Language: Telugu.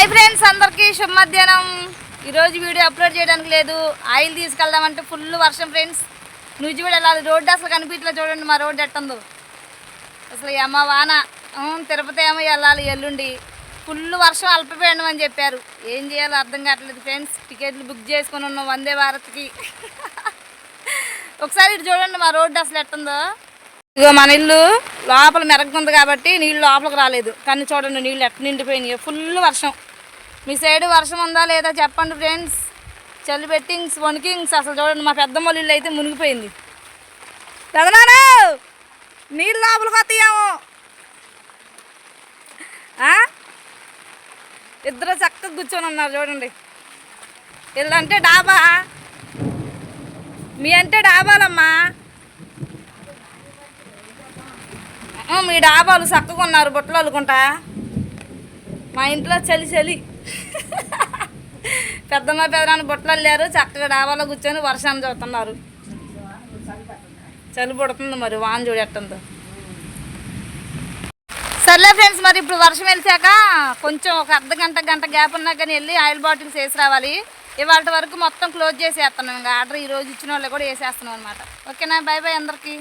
హాయ్ ఫ్రెండ్స్ అందరికీ శుభ మధ్యాహ్నం. ఈరోజు వీడియో అప్లోడ్ చేయడానికి లేదు. ఆయిల్ తీసుకెళ్దామంటే ఫుల్ వర్షం ఫ్రెండ్స్. నువ్వు వెళ్ళాలి రోడ్డు అసలు కనిపించలే చూడండి మా రోడ్డు ఎట్టుందో. అసలు అమ్మ వాన తిరుపతి ఏమో వెళ్ళాలి ఎల్లుండి. ఫుల్ వర్షం అల్పపోయాడు అని చెప్పారు. ఏం చేయాలో అర్థం కావట్లేదు ఫ్రెండ్స్. టికెట్లు బుక్ చేసుకొని ఉన్నాం వందే భారత్కి. ఒకసారి ఇటు చూడండి మా రోడ్డు అసలు ఎట్టుందో. ఇగో మన ఇల్లు లోపల మెరగ్గుంది కాబట్టి నీళ్ళు లోపలికి రాలేదు. కానీ చూడండి నీళ్ళు ఎట్ట నిండిపోయినాయి. ఫుల్ వర్షం. మీ సైడ్ వర్షం ఉందా లేదా చెప్పండి ఫ్రెండ్స్ చలి పెట్టింగ్స్ వణికింగ్స్ అసలు చూడండి మా పెద్దమ్మ ఇల్లు అయితే మునిగిపోయింది. పెదనాడు నీళ్ళు లోపలికి వస్తాయేమో. ఇద్దరు చక్కగా కూర్చొని ఉన్నారు చూడండి. ఇల్లు అంటే డాబా. మీ అంటే డాబాలమ్మా. మీ డాబాలు చక్కగా ఉన్నారు బుట్టలు అల్లుకుంటా? మా ఇంట్లో చలి చలి. పెద్దమ్మ పెదనాన్న బుట్టలు అల్లారు చక్కగా డాబాలో కూర్చొని వర్షాన్ని చూస్తున్నారు. చలి పుడుతుంది మరి వాన్ చూడెట్టుందో. సర్లే ఫ్రెండ్స్ మరి ఇప్పుడు వర్షం వెలిసాక కొంచెం ఒక అర్ధ గంట గంట గ్యాప్ ఉన్నా కానీ వెళ్ళి ఆయిల్ బాటిల్స్ వేసి రావాలి. ఇవాళ వరకు మొత్తం క్లోజ్ చేసేస్తున్నాం ఇంకా ఆర్డర్ ఈ రోజు ఇచ్చిన వాళ్ళు కూడా వేసేస్తున్నాం అనమాట ఓకేనా? బాయ్ బాయ్ అందరికీ.